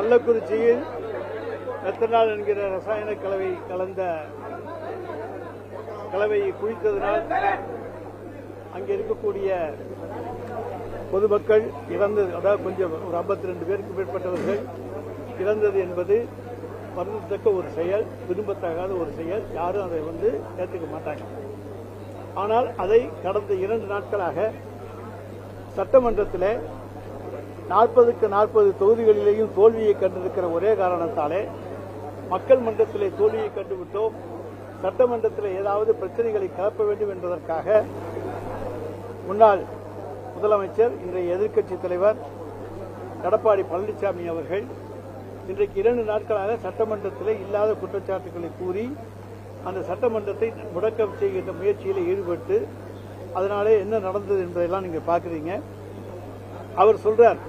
கள்ளக்குறிச்சியில் மெத்தனால் என்கிற ரசாயன கலவை கலந்த கலவையை குடித்ததனால் அங்கே இருக்கக்கூடிய பொதுமக்கள் இறந்தது அதாவது கொஞ்சம் ஒரு 52 ரெண்டு பேருக்கு மேற்பட்டவர்கள் இறந்தது என்பது வருந்தத்தக்க ஒரு செயல் விரும்பத்தகாத ஒரு செயல். யாரும் அதை வந்து ஏற்றுக்க மாட்டாங்க. ஆனால் அதை கடந்த இரண்டு நாட்களாக சட்டமன்றத்தில் நாற்பதுக்கு நாற்பது தொகுதிகளிலேயும் தோல்வியை கண்டிருக்கிற ஒரே காரணத்தாலே மக்கள் மன்றத்திலே தோல்வியை கண்டுவிட்டோம். சட்டமன்றத்தில் ஏதாவது பிரச்சனைகளை கிளப்ப வேண்டும் என்பதற்காக முன்னாள் முதலமைச்சர் இன்றைய எதிர்க்கட்சித் தலைவர் எடப்பாடி பழனிசாமி அவர்கள் இன்றைக்கு இரண்டு நாட்களாக சட்டமன்றத்தில் இல்லாத குற்றச்சாட்டுகளை கூறி அந்த சட்டமன்றத்தை முடக்கம் செய்கின்ற முயற்சியில் ஈடுபட்டு அதனாலே என்ன நடந்தது என்பதெல்லாம் நீங்கள் பார்க்குறீங்க. அவர் சொல்றார்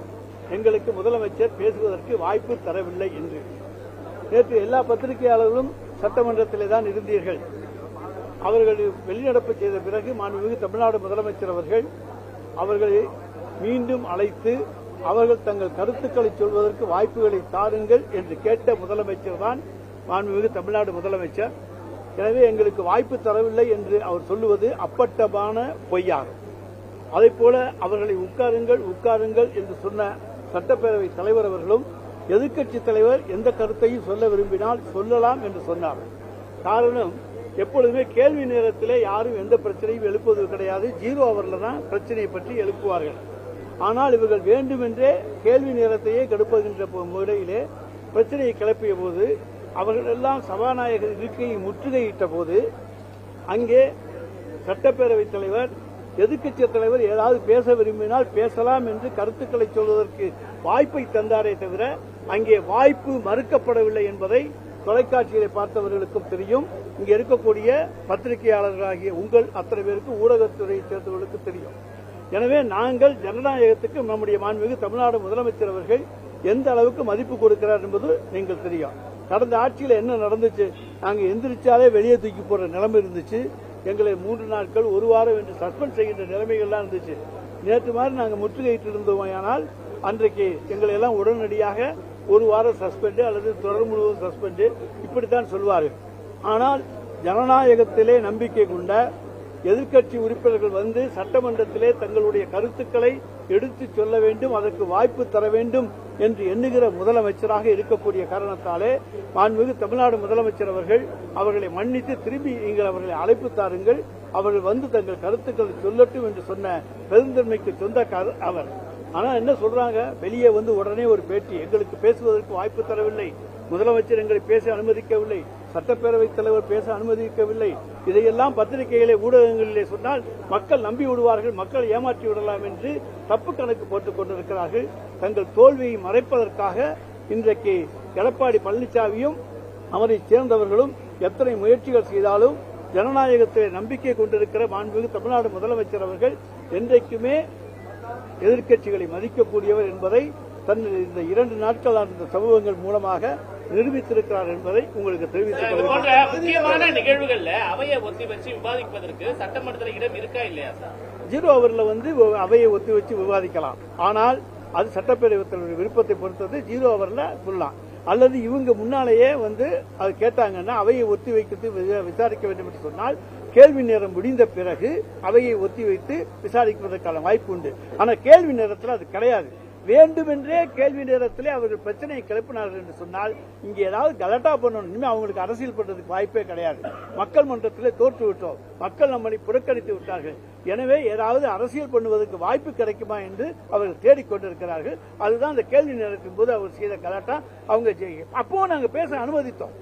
எங்களுக்கு முதலமைச்சர் பேசுவதற்கு வாய்ப்பு தரவில்லை என்று. நேற்று எல்லா பத்திரிகையாளர்களும் சட்டமன்றத்திலே தான் இருந்தீர்கள். அவர்கள் வெளிநடப்பு செய்த பிறகு மாண்புமிகு தமிழ்நாடு முதலமைச்சர் அவர்கள் அவர்களை மீண்டும் அழைத்து அவர்கள் தங்கள் கருத்துக்களை சொல்வதற்கு வாய்ப்புகளை தாருங்கள் என்று கேட்ட முதலமைச்சர் தான் மாண்புமிகு தமிழ்நாடு முதலமைச்சர். எனவே எங்களுக்கு வாய்ப்பு தரவில்லை என்று அவர் சொல்லுவது அப்பட்டமான பொய்யாகும். அதைப் போல அவர்களை உட்காருங்கள் உட்காருங்கள் என்று சொன்ன சட்டப்பேரவை தலைவர் அவர்களும் எதிர்க்கட்சி தலைவர் எந்த கருத்தையும் சொல்ல விரும்பினால் சொல்லலாம் என்று சொன்னார். காரணம் எப்பொழுதுமே கேள்வி நேரத்திலே யாரும் எந்த பிரச்சனையும் எழுப்புவது கிடையாது. ஜீரோ அவரில் தான் பிரச்சனையை பற்றி எழுப்புவார்கள். ஆனால் இவர்கள் வேண்டுமென்றே கேள்வி நேரத்தையே கெடுப்புகின்ற முறையிலே பிரச்சனையை கிளப்பிய போது அவர்களெல்லாம் சபாநாயகர் இருக்கையை முற்றுகையிட்ட போது அங்கே சட்டப்பேரவைத் தலைவர் எதிர்க்கட்சி தலைவர் ஏதாவது பேச விரும்பினால் பேசலாம் என்று கருத்துக்களை சொல்வதற்கு வாய்ப்பை தந்தாரே தவிர அங்கே வாய்ப்பு மறுக்கப்படவில்லை என்பதை தொலைக்காட்சிகளை பார்த்தவர்களுக்கும் தெரியும். இங்க இருக்கக்கூடிய பத்திரிகையாளர்களாகிய உங்கள் அத்தனை பேருக்கு ஊடகத்துறையை சேர்ந்தவர்களுக்கு தெரியும். எனவே நாங்கள் ஜனநாயகத்துக்கு நம்முடைய மாண்புமிகு தமிழ்நாடு முதலமைச்சர் அவர்கள் எந்த அளவுக்கு மதிப்பு கொடுக்கிறார் என்பது நீங்கள் தெரியும். கடந்த ஆட்சியில் என்ன நடந்துச்சு? நாங்கள் எந்திரிச்சாலே வெளியே தூக்கி போற நிலைமை இருந்துச்சு. எங்களை மூன்று நாட்கள் ஒரு வாரம் என்று சஸ்பெண்ட் செய்கின்ற நிலைமைகள்லாம் இருந்துச்சு. நேற்று மாதிரி நாங்கள் முற்றுகையிட்டு ஆனால் அன்றைக்கு எங்களை எல்லாம் உடனடியாக ஒரு வாரம் சஸ்பெண்டு அல்லது தொடர் முழுவதும் சஸ்பெண்டு இப்படித்தான் சொல்வார்கள். ஆனால் ஜனநாயகத்திலே நம்பிக்கை கொண்ட எதிர்க்கட்சி உறுப்பினர்கள் வந்து சட்டமன்றத்திலே தங்களுடைய கருத்துக்களை எடுத்துச் சொல்ல வேண்டும் அதற்கு வாய்ப்பு தர வேண்டும் என்று எண்ணுகிற முதலமைச்சராக இருக்கக்கூடிய காரணத்தாலே மாண்புமிகு தமிழ்நாடு முதலமைச்சர் அவர்கள் அவர்களை மன்னித்து திரும்பி நீங்கள் அவர்களை அழைப்பு தாருங்கள். அவர்கள் வந்து தங்கள் கருத்துக்களை சொல்லட்டும் என்று சொன்ன பெருந்தன்மைக்கு சொந்தக்காரர் அவர். ஆனால் என்ன சொல்றாங்க? வெளியே வந்து உடனே ஒரு பேட்டி எங்களுக்கு பேசுவதற்கு வாய்ப்பு தரவில்லை. முதலமைச்சர் எங்களை பேச அனுமதிக்கவில்லை. சட்டப்பேரவைத் தலைவர் பேச அனுமதிக்கவில்லை. இதையெல்லாம் பத்திரிகைகளை ஊடகங்களிலே சொன்னால் மக்கள் நம்பி விடுவார்கள் மக்கள் ஏமாற்றி விடலாம் என்று தப்பு கணக்கு போட்டுக் கொண்டிருக்கிறார்கள். தங்கள் தோல்வியை மறைப்பதற்காக இன்றைக்கு எடப்பாடி பழனிசாமியும் அவரை சேர்ந்தவர்களும் எத்தனை முயற்சிகள் செய்தாலும் ஜனநாயகத்தில் நம்பிக்கை கொண்டிருக்கிற மாண்புமிகு தமிழ்நாடு முதலமைச்சர் அவர்கள் என்றைக்குமே எதிர்க்கட்சிகளை மதிக்கக்கூடியவர் என்பதை தன் இந்த இரண்டு நாட்கள் இந்த சமூகங்கள் மூலமாக நிரூபித்திருக்கிறார் என்பதை உங்களுக்கு தெரிவித்துக் முக்கியமான நிகழ்வுகள்ல அவையை ஒத்தி வச்சு விவாதிப்பதற்கு சட்டமன்றத்தில் இடம் இருக்கா இல்லையா சார்? ஜீரோ அவர்ல வந்து அவையை ஒத்தி வச்சு விவாதிக்கலாம். ஆனால் அது சட்டப்பேரவைத் தலைவர் விருப்பத்தை பொறுத்தது ஜீரோ அவர்ல சொல்லலாம் அல்லது இவங்க முன்னாலேயே வந்து அது கேட்டாங்கன்னா அவையை ஒத்தி வைக்கிறது விசாரிக்க வேண்டும் என்று சொன்னால் கேள்வி நேரம் முடிந்த பிறகு அவையை ஒத்தி வைத்து விசாரிப்பதற்கான வாய்ப்பு உண்டு. ஆனா கேள்வி நேரத்தில் அது கிடையாது. வேண்டுமென்றே கேள்வி நேரத்திலே அவர்கள் பிரச்சனையை கிளப்பினார்கள் என்று சொன்னால் இங்கே ஏதாவது கலட்டா பண்ணணும். இனிமே அவங்களுக்கு அரசியல் பண்றதுக்கு வாய்ப்பே கிடையாது. மக்கள் மன்றத்திலே தோற்று விட்டோம். மக்கள் நம்மளை புறக்கணித்து விட்டார்கள். எனவே ஏதாவது அரசியல் பண்ணுவதற்கு வாய்ப்பு கிடைக்குமா என்று அவர்கள் தேடிக்கொண்டிருக்கிறார்கள். அதுதான் அந்த கேள்வி நேரத்தின் போது அவர் செய்த கலாட்டா. அவங்க அப்போ நாங்கள் பேச அனுமதித்தோம்.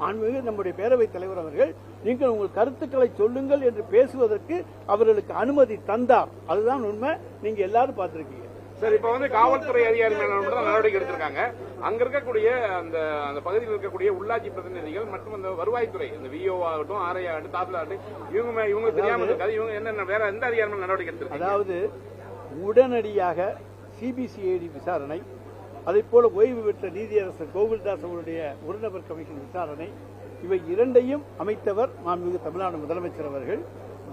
மாண்புமிகு நம்முடைய பேரவைத் தலைவர் அவர்கள் நீங்கள் உங்கள் கருத்துக்களை சொல்லுங்கள் என்று பேசுவதற்கு அவர்களுக்கு அனுமதி தந்தார். அதுதான் உண்மை. நீங்க எல்லாரும் பார்த்திருக்கீங்க. சார் இப்ப வந்து காவல்துறை அதிகாரி மேல மட்டும் நடவடிக்கை எடுத்திருக்காங்க. அங்க இருக்கக்கூடிய அந்த அந்த பகுதியில் இருக்கக்கூடிய உள்ளாட்சி பிரதிநிதிகள் மற்றும் அந்த வருவாய்த்துறை இந்த விஓ ஆகட்டும் ஆர்ஐ ஆகட்டும் தாசில் ஆகட்டும் இவங்க இவங்க தெரியாம இருக்காது. இவங்க என்ன வேற எந்த அதிகாரி மேல நடவடிக்கை எடுத்திருக்காங்க? அதாவது உடனடியாக சிபிசிஐடி விசாரணை அதைப் போல ஓய்வு பெற்ற நீதியரசர் கோகுல்தாஸ் அவருடைய ஒரு நபர் கமிஷன் விசாரணை இவை இரண்டையும் அமைத்தவர் மாண்புமிகு தமிழ்நாடு முதலமைச்சர் அவர்கள்.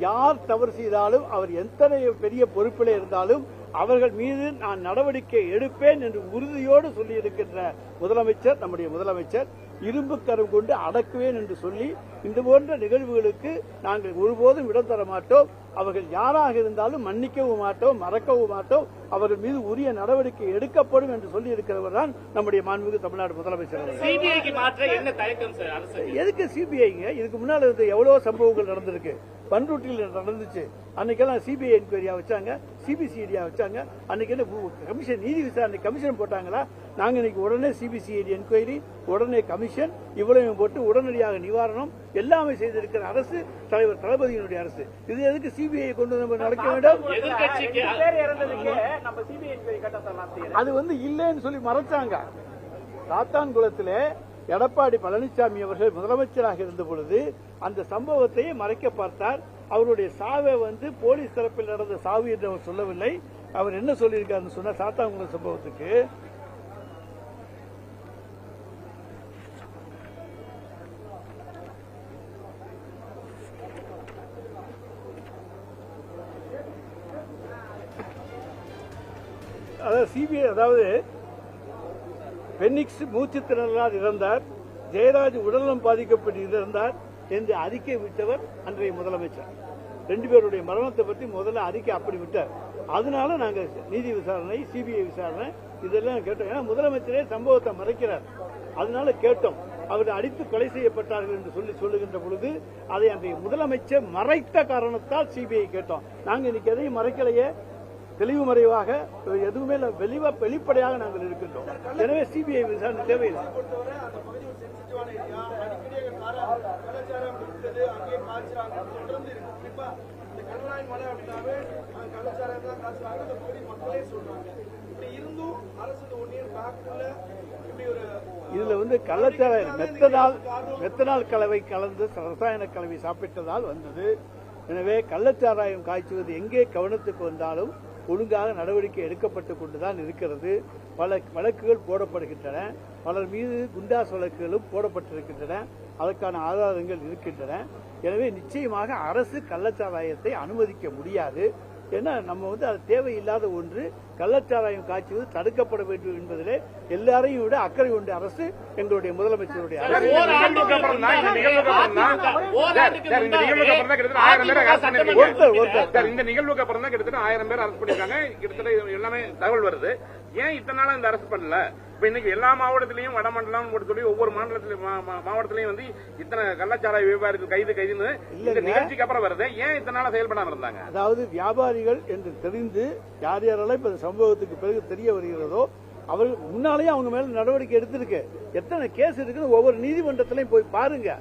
யார் தவறு செய்தாலும் அவர் எத்தனை பெரிய பொறுப்பில் இருந்தாலும் அவர்கள் மீது நான் நடவடிக்கை எடுப்பேன் என்று உறுதியோடு சொல்லியிருக்கின்ற முதலமைச்சர் நம்முடைய முதலமைச்சர் இரும்பு கரம் கொண்டு அடக்குவேன் என்று சொல்லி இந்த போன்ற நிகழ்வுகளுக்கு நாங்கள் ஒருபோதும் இடம் தர மாட்டோம். அவர்கள் யாராக இருந்தாலும் மன்னிக்கவும் மாட்டோம் மறக்கவும் மாட்டோம். அவர்கள் மீது உரிய நடவடிக்கை எடுக்கப்படும் என்று சொல்லி இருக்கிறவர் தான் நம்முடைய மாண்புமிகு தமிழ்நாடு முதலமைச்சர். சிபிஐக்கு மாற்ற என்ன தயக்கம் சார் அரசு எதுக்கு சிபிஐங்க? இதுக்கு முன்னால இருந்து எவ்வளவு சம்பவங்கள் நடந்திருக்கு. பண்ருட்டியில் நடந்துச்சு. அன்னைக்கெல்லாம் சிபிஐ என்கொயரியா வச்சாங்க. சிபிசிஐடியா வச்சாங்க. அன்னைக்கு என்ன கமிஷன் நீதி விசாரணை கமிஷன் போட்டாங்களா? நாங்க இன்னைக்கு உடனே சிபிசிஐடி என்கொயரி உடனே கமிஷன் இவ்வளவு போட்டு உடனடியாக நிவாரணம் எல்லாமே செய்திருக்கிற அரசு தலைவர் தளபதியினுடைய அரசு. இது எதுக்கு சிபிஐ கொண்டு நம்ம நடக்க வேண்டும்? அது வந்து இல்லைன்னு சொல்லி மறைச்சாங்க. சாத்தான்குளத்திலே எடப்பாடி பழனிசாமி அவர்கள் முதலமைச்சராக இருந்த பொழுது அந்த சம்பவத்தையே மறைக்க பார்த்தார். அவருடைய சாவை வந்து போலீஸ் தரப்பில் நடந்த சாவு என்று அவர் சொல்லவில்லை. அவர் என்ன சொல்லியிருக்காருன்னு சொன்ன சாத்தாங்குளம் சம்பவத்துக்கு. அதாவது சிபிஐ அதாவது பெனிக்ஸ் மூச்சு திணறலால் இறந்தார். ஜெயராஜ் உடல்நலம் பாதிக்கப்பட்டு இறந்தார் என்று அறிக்கை விட்டவர் அன்றைய முதலமைச்சர். ரெண்டு பேருடைய மரணத்தை பற்றி முதல்ல அறிக்கை அப்படி விட்டார். அதனால நாங்கள் நீதி விசாரணை சிபிஐ விசாரணை இதெல்லாம் கேட்டோம். ஏன்னா முதலமைச்சரே சம்பவத்தை மறைக்கிறார். அதனால கேட்டோம். அவர் அடித்து கொலை செய்யப்பட்டார்கள் என்று சொல்லி சொல்லுகின்ற பொழுது அதை அன்றைய முதலமைச்சர் மறைத்த காரணத்தால் சிபிஐ கேட்டோம். நாங்க இன்னைக்கு எதையும் மறைக்கலையே. தெளிவு மறைவாக எதுவுமே வெளிவா வெளிப்படையாக நாங்கள் இருக்கின்றோம். எனவே சிபிஐ விசாரணை தேவையில்லை. இதுல வந்து கள்ளச்சாராயம் மெத்தனால் மெத்தனால் கலவை கலந்து ரசாயன கலவை சாப்பிட்டதால் வந்தது. எனவே கள்ளச்சாராயம் காய்ச்சுவது எங்கே கவனத்துக்கு வந்தாலும் ஒழுங்காக நடவடிக்கை எடுக்கப்பட்டு கொண்டுதான் இருக்கிறது. பல வழக்குகள் போடப்படுகின்றன. பலர் மீது குண்டாஸ் வழக்குகளும் போடப்பட்டிருக்கின்றன. அதற்கான ஆதாரங்கள் இருக்கின்றன. எனவே நிச்சயமாக அரசு கள்ளச்சாராயத்தை அனுமதிக்க முடியாது. ஏன்னா நம்ம வந்து அது தேவையில்லாத ஒன்று. கள்ளச்சாராயம் காய்ச்சுவது தடுக்கப்பட வேண்டும் என்பதிலே எல்லாரையும் விட அக்கறை கொண்ட அரசு எங்களுடைய முதலமைச்சருடைய இந்த நிகழ்வுக்கு அப்புறம் தான், கிட்டத்தட்ட ஆயிரம் பேரை arrest பண்ணிருக்கீங்க. ஒருத்தர், ஒருத்தர். சார், இந்த நிகழ்வுக்கு அப்புறம் தான் கிட்டத்தட்ட ஆயிரம் பேர் அரசு பண்ணிருக்காங்க கிட்டத்தட்ட எல்லாமே தகவல் வருது. ஏன் இத்தனை நாளா இந்த அரசு பண்ணல? இப்ப இன்னைக்கு எல்லா மாவட்டத்திலையும் வடமண்டலம் போட்டு சொல்லி ஒவ்வொரு மாநிலத்திலும் மாவட்டத்திலையும் வந்து இத்தனை கள்ளச்சாராய வியாபாரிகள் கைது கைதுன்னு இந்த. நிகழ்ச்சிக்கு அப்புறம் வருது. ஏன் இத்தனை நாளா செயல்படாம இருந்தாங்க? அதாவது வியாபாரிகள் என்று தெரிந்து யார் யாரெல்லாம் இப்ப சம்பவத்துக்கு பிறகு தெரிய வருகிறதோ அவர்கள் முன்னாலேயே அவங்க மேல நடவடிக்கை எடுத்திருக்கு. எத்தனை கேஸ் இருக்குன்னு ஒவ்வொரு நீதிமன்றத்திலையும் போய் பாருங்க.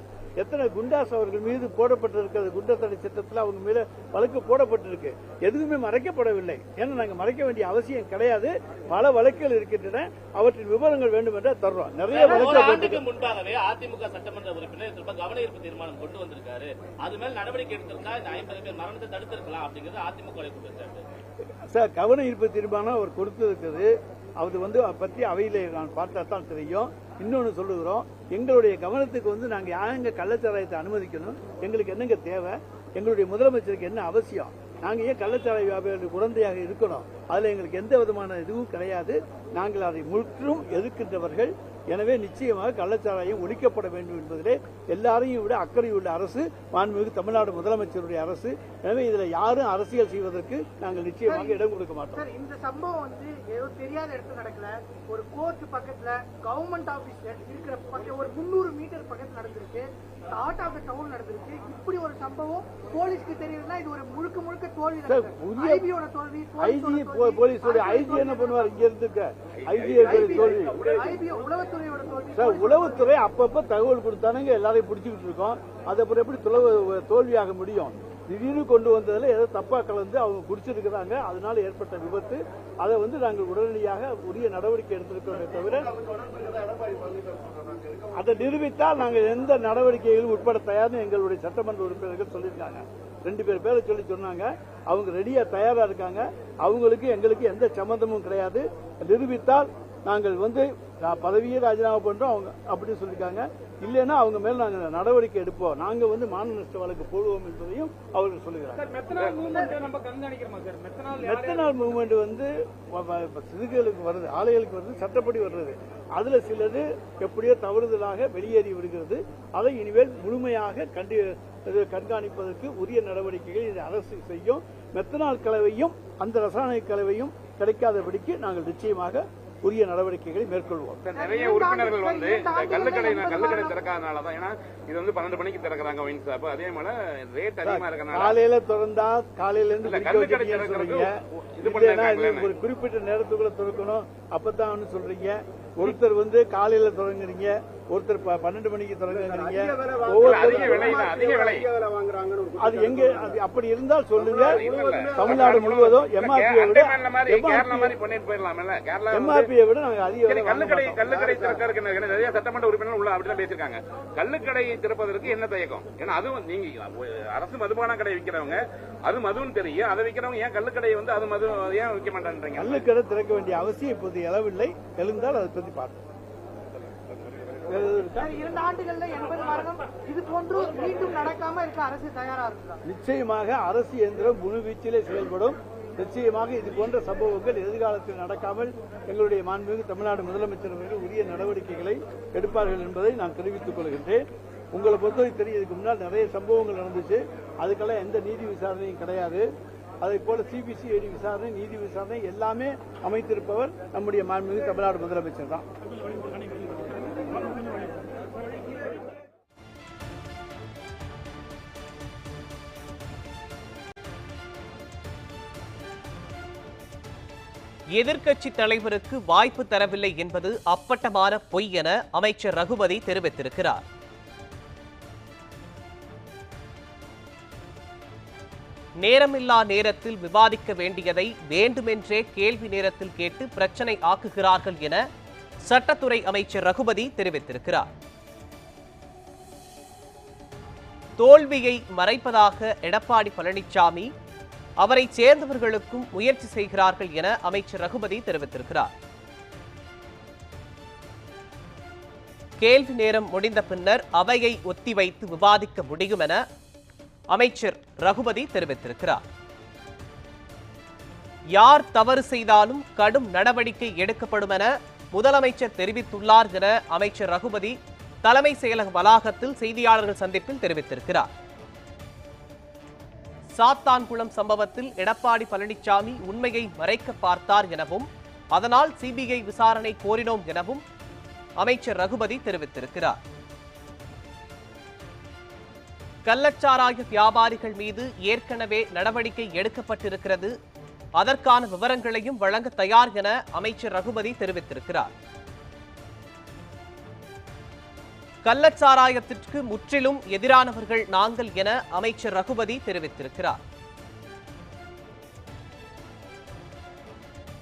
எத்தனை குண்டாஸ் அவர்கள் மீது போடப்பட்டிருக்கிறது. குண்டத்தடை சட்டத்தில் அவங்க மீது வழக்கு போடப்பட்டிருக்கு. எதுவுமே மறைக்கப்படவில்லை. ஏன்னா நாங்க மறைக்க வேண்டிய அவசியம் கிடையாது. பல வழக்குகள் இருக்கின்றன. அவற்றின் விவரங்கள் வேண்டும் என்றால் தர்றோம். நிறைய ஆண்டுக்கு முன்பாகவே அதிமுக சட்டமன்ற உறுப்பினர் திரும்ப கவன ஈர்ப்பு தீர்மானம் கொண்டு வந்திருக்காரு. அது மேல் நடவடிக்கை எடுத்திருந்தா இந்த ஐம்பது பேர் மரணத்தை தடுத்திருக்கலாம் அப்படிங்கிறது அதிமுக சார் கவன ஈர்ப்பு தீர்மானம் அவர் கொடுத்திருக்குது அது வந்து அதை பற்றி அவையிலே நான் பார்த்தா தான் தெரியும். இன்னொன்று சொல்லுகிறோம் எங்களுடைய கவனத்துக்கு வந்து நாங்கள் யாருங்க கள்ளச்சாராயத்தை அனுமதிக்கணும்? எங்களுக்கு என்னங்க தேவை? எங்களுடைய முதலமைச்சருக்கு என்ன அவசியம்? நாங்கள் ஏன் கள்ளச்சாராய வியாபாரிகள் உடந்தையாக இருக்கணும்? அதில் எங்களுக்கு எந்த விதமான இதுவும் கிடையாது. நாங்கள் அதை முற்றும் எதிர்க்கின்றவர்கள். எனவே நிச்சயமாக கள்ளச்சாராயம் ஒழிக்கப்பட வேண்டும் என்பதிலே எல்லாரையும் விட அக்கறையுள்ள அரசு மாண்புமிகு தமிழ்நாடு முதலமைச்சருடைய அரசு. எனவே இதில் யாரும் அரசியல் செய்வதற்கு நாங்கள் நிச்சயமாக இடம் கொடுக்க மாட்டோம். இந்த சம்பவம் வந்து ஏதோ தெரியாத இடத்துல நடக்கல. ஒரு கோர்ட் பக்கத்துல கவர்மெண்ட் ஆபீஸ் இருக்கிற பக்கம் ஒரு முந்நூறு மீட்டர் பக்கத்துல நடந்திருக்கு. ஹார்ட் ஆஃப் த டவுன் நடந்திருக்கு. இப்படி ஒரு சம்பவம் போலீஸ்க்கு தெரியுதுன்னா இது ஒரு முழுக்க முழுக்க தோல்வி ஐபியோட தோல்வி ஐஜி போலீஸோட ஐஜி என்ன பண்ணுவார்? இங்க இருந்துக்க. ஐஜி தோல்வி? உளவுத்துறையோட தோல்வி. சார் உளவுத்துறை அப்பப்ப தகவல் கொடுத்தானுங்க எல்லாரையும் பிடிச்சிக்கிட்டு இருக்கோம் அது அப்புறம் எப்படி துளவு- தோல்வியாக முடியும்? திடீர்னு கொண்டு வந்ததில் ஏதோ தப்பாக கலந்து அவங்க குடிச்சிருக்கிறாங்க. அதனால ஏற்பட்ட விபத்து. அதை வந்து நாங்கள் உடனடியாக உரிய நடவடிக்கை எடுத்திருக்கிறோமே தவிர அதை நிரூபித்தால் நாங்கள் எந்த நடவடிக்கைகளும் உட்பட தயார்னு எங்களுடைய சட்டமன்ற உறுப்பினர்கள் சொல்லியிருக்காங்க. ரெண்டு பேர் பேரை சொல்லி சொன்னாங்க. அவங்க ரெடியா தயாரா இருக்காங்க. அவங்களுக்கு எங்களுக்கு எந்த சம்பந்தமும் கிடையாது. நிரூபித்தால் நாங்கள் வந்து பதவியே ராஜினாமா பண்றோம் அவங்க அப்படின்னு சொல்லியிருக்காங்க இல்லைன்னா அவங்க மேல நாங்கள் நடவடிக்கை எடுப்போம். நாங்க வந்து மான நஷ்ட வழக்கு போடுவோம் என்பதையும் அவர்கள் சொல்லுகிறாங்க மெத்தனால் மூவ்மெண்ட் வந்து சிறுகளுக்கு வருது ஆலைகளுக்கு வருது சட்டப்படி வருது. அதுல சிலது எப்படியோ தவறுதலாக வெளியேறி விடுகிறது. அதை இனிமேல் முழுமையாக கண்டி கண்காணிப்பதற்கு உரிய நடவடிக்கைகள் இந்த அரசு செய்யும். மெத்தனால் கலவையும் அந்த ரசாயன கலவையும் கிடைக்காதபடிக்கு நாங்கள் நிச்சயமாக உரிய நடவடிக்கைகளை மேற்கொள்வோம். நிறைய உறுப்பினர்கள் வந்து இந்த கள்ளுக்கடை கள்ளுக்கடை திறக்காதனால தான் ஏன்னா இது வந்து பன்னெண்டு மணிக்கு திறக்கிறாங்க ஒயின் ஷாப் அதே போல ரேட் அதிகமா இருக்கனால காலையில திறந்தா காலையில இருந்து இது பண்ணிருக்காங்களே. ஒரு குறிப்பிட்ட நேரத்துக்குள்ள திறக்கணும் அப்பதான் சொல்றீங்க. ஒருத்தர் வந்து காலையில தொடங்குறீங்க ஒருத்தர் பன்னெண்டு மணிக்கு தொடங்குறீங்க. விலை அது எங்க அப்படி இருந்தால் சொல்லுங்க. தமிழ்நாடு முழுவதும் எம்ஆர்பியை விட எம்ஆர்பியை விட நாங்க அதிக மாட்டோம். கள்ளுக்கடை திறக்கறதுக்கு நிறைய சட்டமன்ற உறுப்பினர்கள் உள்ள அப்படிதான் பேசியிருக்காங்க. கள்ளுக்கடை திறப்பதற்கு என்ன தயக்கம்? ஏன்னா அதுவும் நீங்க அரசு மதுபான கடை விற்கிறவங்க அது மதுன்னு தெரியும். அதை விற்கிறவங்க ஏன் கள்ளுக்கடை வந்து அது மது ஏன் விற்க மாட்டேன்றீங்க? கள்ளுக்கடை திறக்க வேண்டிய அவசியம் இப்போது எழவில்லை எழுந்தால் அதை பற்றி பார்ப்போம். இரண்டு ஆண்டுகள்ல எண்பது மரணம். இது போன்று மீண்டும் நடக்காம இருக்க அரசு தயாரா இருக்கா நிச்சயமாக அரசு இயந்திரம் முழுவீச்சிலே செயல்படும். நிச்சயமாக இது போன்ற சம்பவங்கள் எதிர்காலத்தில் நடக்காமல் எங்களுடைய மாண்புமிகு தமிழ்நாடு முதலமைச்சர் அவர்கள் உரிய நடவடிக்கைகளை எடுப்பார்கள் என்பதை நான் தெரிவித்துக் கொள்கின்றேன். உங்களை பொறுத்தவரை தெரியும் இதுக்கு முன்னால் நிறைய சம்பவங்கள் நடந்துச்சு. அதுக்கெல்லாம் எந்த நீதி விசாரணையும் கிடையாது. அதே போல சிபிசிஐடி விசாரணை நீதி விசாரணை எல்லாமே அமைத்திருப்பவர் நம்முடைய மாண்புமிகு தமிழ்நாடு முதலமைச்சர் தான். எதிர்க்கட்சி தலைவருக்கு வாய்ப்பு தரவில்லை என்பது அப்பட்டமான பொய் என அமைச்சர் ரகுபதி தெரிவித்திருக்கிறார். நேரமில்லா நேரத்தில் விவாதிக்க வேண்டியதை வேண்டுமென்றே கேள்வி நேரத்தில் கேட்டு பிரச்சனை ஆக்குகிறார்கள் என சட்டத்துறை அமைச்சர் ரகுபதி தெரிவித்திருக்கிறார். தோல்வியை மறைப்பதாக எடப்பாடி பழனிசாமி அவரை சேர்ந்தவர்களுக்கும் முயற்சி செய்கிறார்கள் என அமைச்சர் ரகுபதி தெரிவித்திருக்கிறார். கேள்வி நேரம் முடிந்த பின்னர் அவையை ஒத்திவைத்து விவாதிக்க முடியும் என அமைச்சர் ரகுபதி தெரிவித்திருக்கிறார். யார் தவறு செய்தாலும் கடும் நடவடிக்கை எடுக்கப்படும் என முதலமைச்சர் தெரிவித்துள்ளார் என அமைச்சர் ரகுபதி தலைமை செயலக வளாகத்தில் செய்தியாளர்கள் சந்திப்பில் தெரிவித்திருக்கிறார். சாத்தான்குளம் சம்பவத்தில் எடப்பாடி பழனிசாமி உண்மையை மறைக்க பார்த்தார் எனவும் அதனால் சிபிஐ விசாரணை கோரினோம் எனவும் அமைச்சர் ரகுபதி தெரிவித்திருக்கிறார். கள்ளச்சாராய வியாபாரிகள் மீது ஏற்கனவே நடவடிக்கை எடுக்கப்பட்டிருக்கிறது. அதற்கான விவரங்களையும் வழங்க தயார் என அமைச்சர் ரகுபதி தெரிவித்திருக்கிறார். கள்ளச்சாராயத்திற்கு முற்றிலும் எதிரானவர்கள் நாங்கள் என அமைச்சர் ரகுபதி தெரிவித்திருக்கிறார்.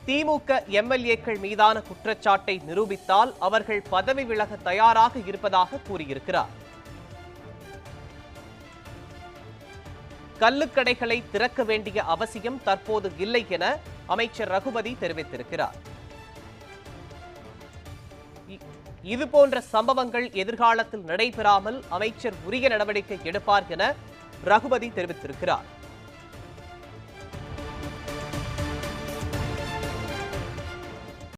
திமுக எம்எல்ஏக்கள் மீதான குற்றச்சாட்டை நிரூபித்தால் அவர்கள் பதவி விலக தயாராக இருப்பதாக கூறியிருக்கிறார். கள்ளுக்கடைகளை திறக்க வேண்டிய அவசியம் தற்போது இல்லை என அமைச்சர் ரகுபதி தெரிவித்திருக்கிறார். இது போன்ற சம்பவங்கள் எதிர்காலத்தில் நடைபெறாமல் அமைச்சர் உரிய நடவடிக்கை எடுப்பார் என ரகுபதி தெரிவித்திருக்கிறார்.